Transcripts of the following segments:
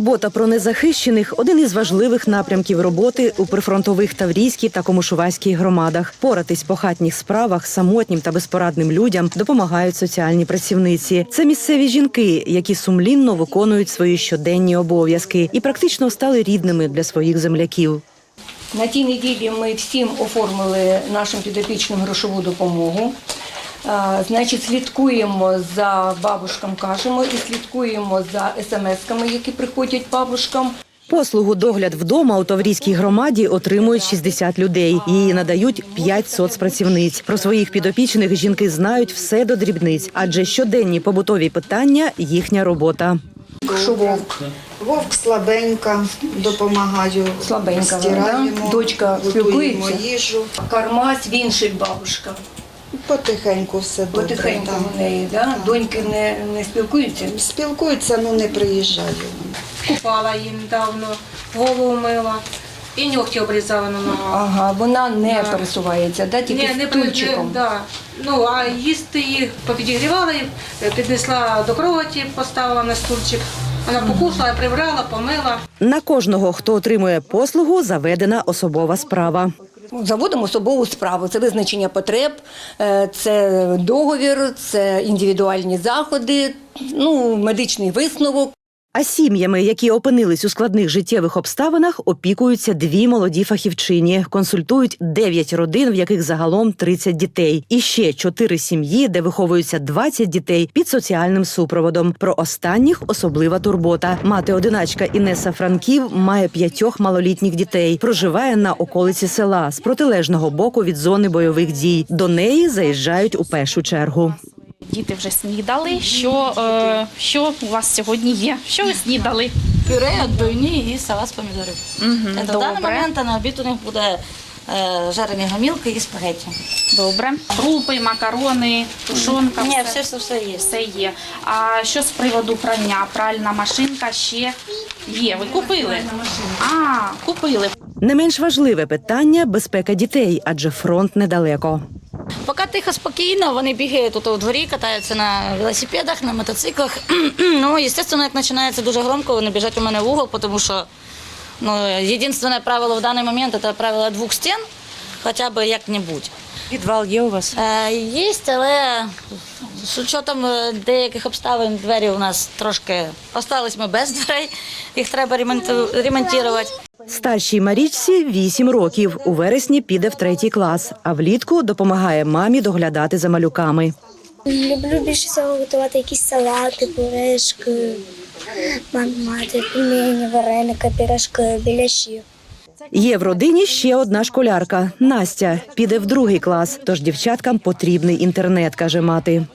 Турбота про незахищених один із важливих напрямків роботи у прифронтових Таврійській та Комушувайській громадах. Поратись по хатніх справах самотнім та безпорадним людям допомагають соціальні працівниці. Це місцеві жінки, які сумлінно виконують свої щоденні обов'язки і практично стали рідними для своїх земляків. На тій неділі ми всім оформили нашим підопічним грошову допомогу. Значить, слідкуємо за бабушкам, кажемо, і слідкуємо за смс-ками, які приходять бабушкам. Послугу догляд вдома у Таврійській громаді отримують 60 людей. Її надають 5 соцпрацівниць. Про своїх підопічних жінки знають все до дрібниць, адже щоденні побутові питання їхня робота. Що вовк Вовк слабенька, допомагаю. слабенька, стираємо, да? дочка спілкується. їжу. Карма свіншить бабушка. Потихеньку все добре. Потихеньку так. в неї, да? доньки не, не спілкуються. Спілкуються, ну не приїжджаю. Купала її недавно, голову мила і нігті обрізала на ногах. Ага, вона не пересувається, да? тільки Ні, не стульчиком. не- да. Ну, а їсти їх попідігрівала, їх, піднесла до кроваті, поставила на стульчик. Вона покушала, прибрала, помила. На кожного, хто отримує послугу, заведена особова справа. Заводимо особову справу. Це визначення потреб, е, це договір, це індивідуальні заходи, ну, медичний висновок. А сім'ями, які опинились у складних життєвих обставинах, опікуються дві молоді фахівчині. Консультують 9 родин, в яких загалом 30 дітей, і ще 4 сім'ї, де виховуються 20 дітей під соціальним супроводом. Про останніх особлива турбота. Мати одиначка Інеса Франків має п'ятьох малолітніх дітей. Проживає на околиці села з протилежного боку від зони бойових дій. До неї заїжджають у першу чергу. Діти вже снідали. Що, е, що у вас сьогодні є? Що ви снідали? Пюре відбивні і салат з помідорів. Мгм, Це в даний добре. момент на обід у них буде е, жарені гомілки і спагетті. Добре. Крупи, макарони, тушонка. Ні, все, все, все, все є. все є. А що з приводу прання? Пральна машинка ще є. Ви купили? А, купили. Не менш важливе питання безпека дітей, адже фронт недалеко. Поки тихо, спокійно, вони бігають тут у дворі, катаються на велосипедах, на мотоциклах. ну, звісно, як починається дуже громко, вони біжать у мене в угол, тому що ну, єдине правило в даний момент це правило двох стін, хоча б як-небудь. Підвал є у вас? Е, Є, але з учетом е, деяких обставин двері у нас трошки остались ми без дверей, їх треба ремонту- ремонтувати. Старшій Марічці 8 років. У вересні піде в третій клас, а влітку допомагає мамі доглядати за малюками. Люблю більше всього готувати якісь салати, пюрешки, мати, пельмені, вареники, пірашки, біляші. Є в родині ще одна школярка Настя. Піде в другий клас, тож дівчаткам потрібний інтернет, каже мати.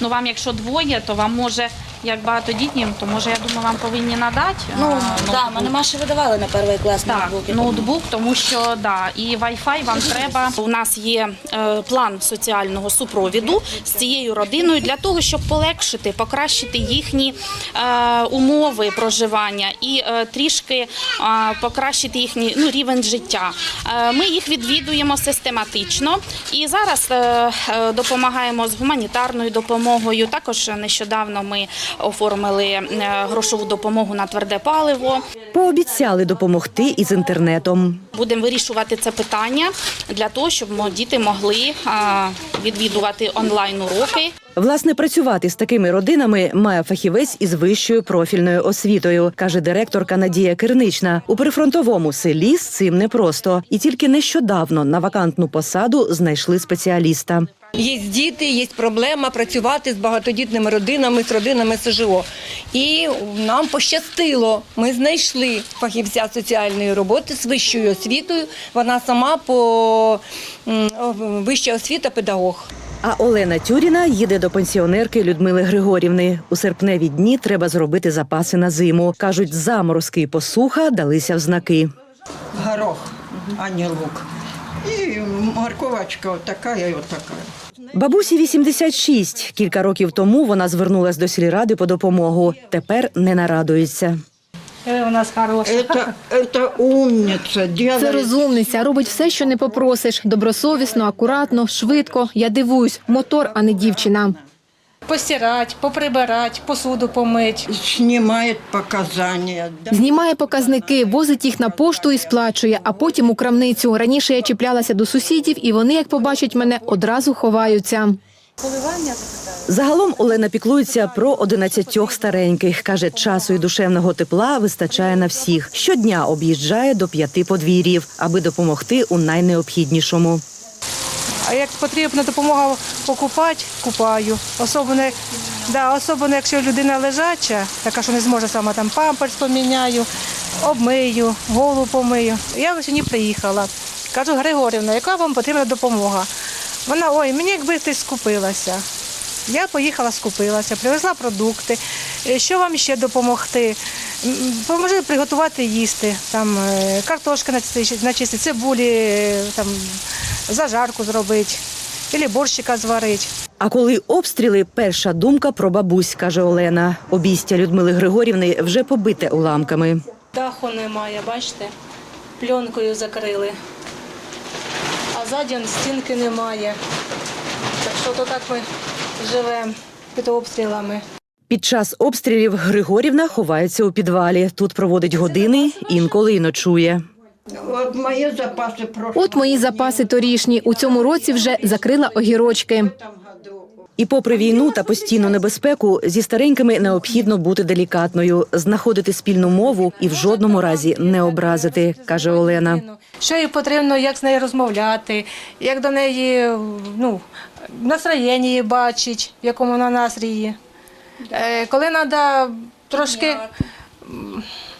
Ну вам, якщо двоє, то вам може, як багатодітнім, то може, я думаю, вам повинні надати. Ну, так, ноутбук. мене Маші видавали на перший клас Так, ноутбуки. ноутбук, тому що да, і Wi-Fi вам треба. У нас є е, план соціального супровіду з цією родиною для того, щоб полегшити, покращити їхні е, умови проживання і е, трішки е, покращити їхній ну, рівень життя. Е, ми їх відвідуємо систематично і зараз е, допомагаємо з гуманітарною допомогою. Також нещодавно ми оформили е, грошову допомогу на тверде паливо. Пообіцяли допомогти із інтернетом. Будемо вирішувати це питання для того, щоб діти могли відвідувати онлайн уроки. Власне, працювати з такими родинами має фахівець із вищою профільною освітою, каже директорка Надія Кирнична. У прифронтовому селі з цим непросто, і тільки нещодавно на вакантну посаду знайшли спеціаліста. Є діти, є проблема працювати з багатодітними родинами, з родинами СЖО. І нам пощастило. Ми знайшли фахівця соціальної роботи з вищою освітою. Вона сама по вища освіта педагог. А Олена Тюріна їде до пенсіонерки Людмили Григорівни. У серпневі дні треба зробити запаси на зиму. кажуть, заморозки і посуха далися в знаки. горох, а не лук. І морковочка отака і отака. Бабусі 86. Кілька років тому вона звернулась до сільради по допомогу. Тепер не нарадується. Е, У нас хороша. Це розумниця, робить все, що не попросиш. Добросовісно, акуратно, швидко. Я дивуюсь, мотор, а не дівчина. Постирати, поприбирати, посуду помити. Знімають показання. Знімає показники, возить їх на пошту і сплачує, а потім у крамницю. Раніше я чіплялася до сусідів, і вони, як побачать мене, одразу ховаються. Загалом Олена піклується про 11 стареньких. Каже, часу і душевного тепла вистачає на всіх. Щодня об'їжджає до п'яти подвір'їв, аби допомогти у найнеобхіднішому. Як потрібна допомога покупати, купаю. Особливо, да, особливо, якщо людина лежача, така, що не зможе сама там памперс поміняю, обмию, голову помию. Я сьогодні приїхала. Кажу, Григорівна, яка вам потрібна допомога? Вона, ой, мені якби ти скупилася. Я поїхала, скупилася, привезла продукти. Е, Що вам ще допомогти? Поможи приготувати їсти, там е, картошки начистити, цибулі, е, там зажарку зробити, або борщика зварити. А коли обстріли, перша думка про бабусь, каже Олена. Обійстя Людмили Григорівни вже побите уламками. Даху немає, бачите? Пленкою закрили. А ззаді стінки немає. Так що то так ми живемо під обстрілами. Під час обстрілів Григорівна ховається у підвалі. Тут проводить години, інколи й ночує. От мої запаси От мої запаси торішні. У цьому році вже закрила огірочки. І попри війну та постійну небезпеку, зі старенькими необхідно бути делікатною, знаходити спільну мову і в жодному разі не образити, каже Олена. Що їй потрібно, як з нею розмовляти, як до неї ну, настроєння її бачить, в якому вона настрої. Е, коли треба трошки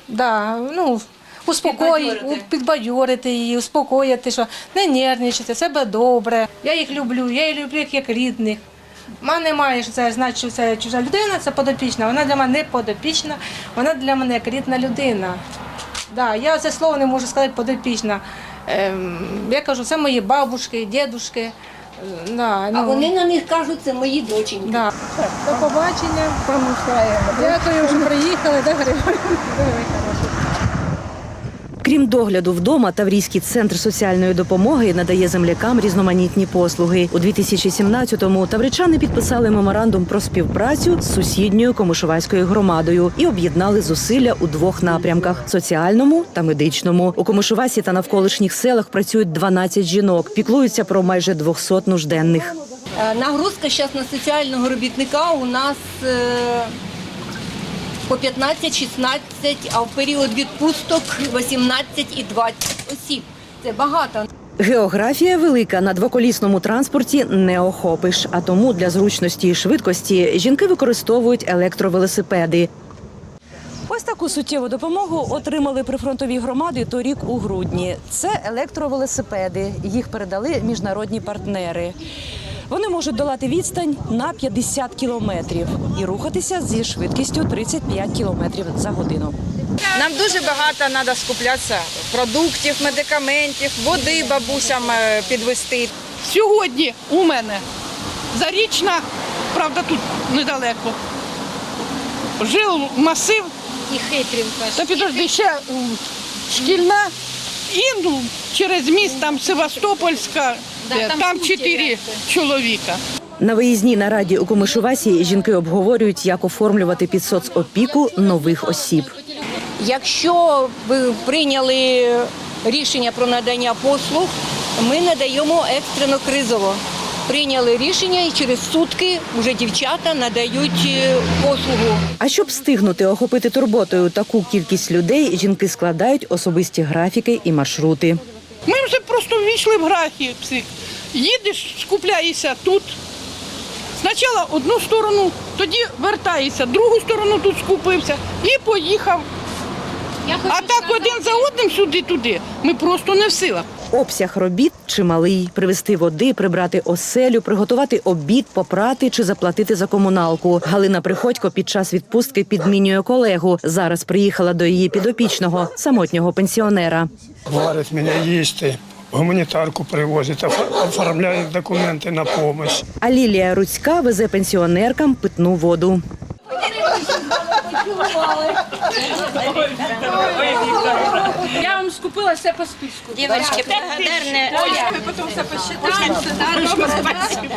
да, ну, успокоїти, підбадьорити її, успокоїти, що не нервничати, все буде добре. Я їх люблю, я їх люблю як, як рідних. Ма немає, що це значить, що це чужа людина, це подопічна. Вона для мене не подопічна, вона для мене як рідна людина. Да, я це слово не можу сказати подопічна. Ем, я кажу, це мої бабушки, дідушки. Е, Да, ну, А вони на них кажуть, це мої доченьки. да. До побачення. Дякую, що приїхали. Да, Григорій? Крім догляду вдома, Таврійський центр соціальної допомоги надає землякам різноманітні послуги. У 2017-му тавричани підписали меморандум про співпрацю з сусідньою Комишувацькою громадою і об'єднали зусилля у двох напрямках соціальному та медичному. У Комишувасі та навколишніх селах працюють 12 жінок, піклуються про майже 200 нужденних. Е, Нагрузка зараз на соціального робітника у нас е, по 15-16, а в період відпусток 18 і 20 осіб. Це багато. Географія велика на двоколісному транспорті не охопиш, а тому для зручності і швидкості жінки використовують електровелосипеди. Ось таку суттєву допомогу отримали прифронтові громади торік у грудні. Це електровелосипеди. Їх передали міжнародні партнери. Вони можуть долати відстань на 50 кілометрів і рухатися зі швидкістю 35 кілометрів за годину. Нам дуже багато треба скуплятися продуктів, медикаментів, води бабусям е, підвести. Сьогодні у мене зарічна, правда, тут недалеко. Жил масив. І хитрівка. Та підожди, ще шкільна і ну, через міст там Севастопольська, де, там чотири чоловіка. На виїзній нараді у Комишувасі жінки обговорюють, як оформлювати під соцопіку нових осіб. Якщо ви прийняли рішення про надання послуг, ми надаємо екстрено кризово. Прийняли рішення і через сутки вже дівчата надають е, послугу. А щоб встигнути охопити турботою таку кількість людей, жінки складають особисті графіки і маршрути. Ми вже просто ввійшли в графік. Їдеш, скупляєшся тут. Спочатку одну сторону, тоді вертаєшся, другу сторону тут скупився і поїхав. А так один за одним сюди-туди. Ми просто не в силах. Обсяг робіт чималий: привезти води, прибрати оселю, приготувати обід, попрати чи заплатити за комуналку. Галина Приходько під час відпустки підмінює колегу. Зараз приїхала до її підопічного самотнього пенсіонера. Варить мене їсти, гуманітарку привозить, оф- оформляє документи на допомогу. А Лілія Руцька везе пенсіонеркам питну воду. Я вам скупила все по списку. Дівчатки, благодарне. Ми потім все посчитаємо.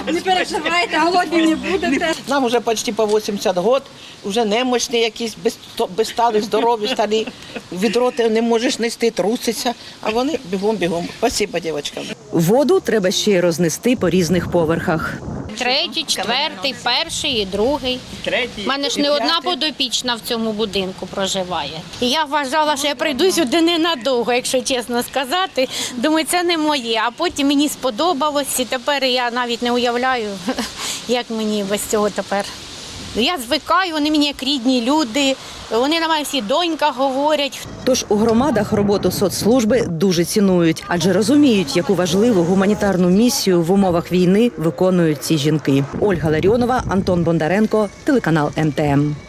Не переживайте, голодні не будете. Нам вже почти по 80 років, вже немощні якісь, без, без стали, здорові старі. Відро ти не можеш нести, труситься, а вони бігом-бігом. Спасибо, дівчатам. Воду треба ще й рознести по різних поверхах. Третій, четвертий, перший і другий. У мене ж не одна подопічна в цьому будинку проживає. І я вважала, що я прийду сюди ненадовго, якщо чесно сказати. Думаю, це не моє. А потім мені сподобалось, і тепер я навіть не уявляю, як мені без цього тепер. Я звикаю, вони мені як рідні люди, вони на мене всі донька говорять. Тож у громадах роботу соцслужби дуже цінують, адже розуміють, яку важливу гуманітарну місію в умовах війни виконують ці жінки. Ольга Ларіонова, Антон Бондаренко, телеканал МТМ.